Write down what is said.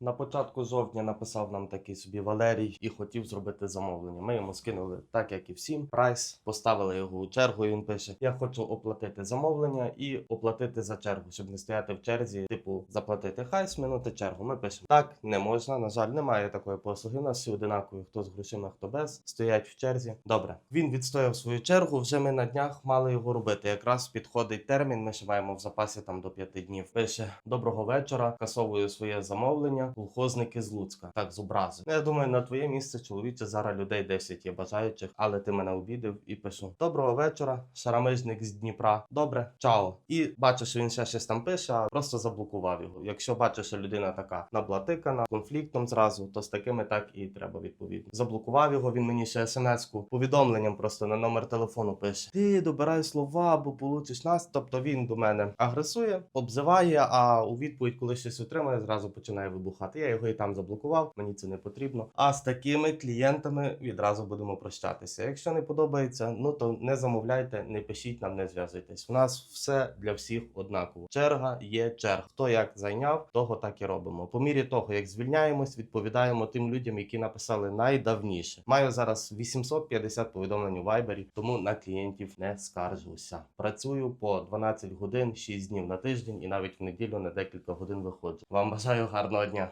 На початку жовтня написав нам такий собі Валерій і хотів зробити замовлення. Ми йому скинули так, як і всім. Прайс поставили його у чергу. і Він пише: Я хочу оплатити замовлення і оплатити за чергу, щоб не стояти в черзі. Типу, заплатити хай смінути чергу. Ми пишемо так, не можна. На жаль, немає такої послуги. Нас всі одинакові, хто з грошима, хто без. Стоять в черзі. Добре. Він відстояв свою чергу. Вже ми на днях мали його робити. Якраз підходить термін. Ми ще маємо в запасі там до п'яти днів. Пише доброго вечора. Касовую своє замовлення. Колхозники з Луцька. Так з образи. Ну, я думаю, на твоє місце чоловіче зараз людей 10 є бажаючих, але ти мене обідав і пишу: Доброго вечора, шарамижник з Дніпра. Добре, чао. І бачу, що він ще щось там пише, а просто заблокував його. Якщо бачиш, що людина така наблатикана конфліктом зразу, то з такими так і треба відповідно. Заблокував його. Він мені ще смс-ку повідомленням просто на номер телефону пише: Ти добирай слова, бо получиш нас. Тобто він до мене агресує, обзиває, а у відповідь, коли щось отримає, зразу починає вибухати. Я його і там заблокував, мені це не потрібно. А з такими клієнтами відразу будемо прощатися. Якщо не подобається, ну то не замовляйте, не пишіть нам, не зв'язуйтесь. У нас все для всіх однаково. Черга є черга. Хто як зайняв, того так і робимо. По мірі того, як звільняємось, відповідаємо тим людям, які написали найдавніше. Маю зараз 850 повідомлень у Вайбері, тому на клієнтів не скаржуся. Працюю по 12 годин, 6 днів на тиждень і навіть в неділю на декілька годин виходжу. Вам бажаю гарного дня.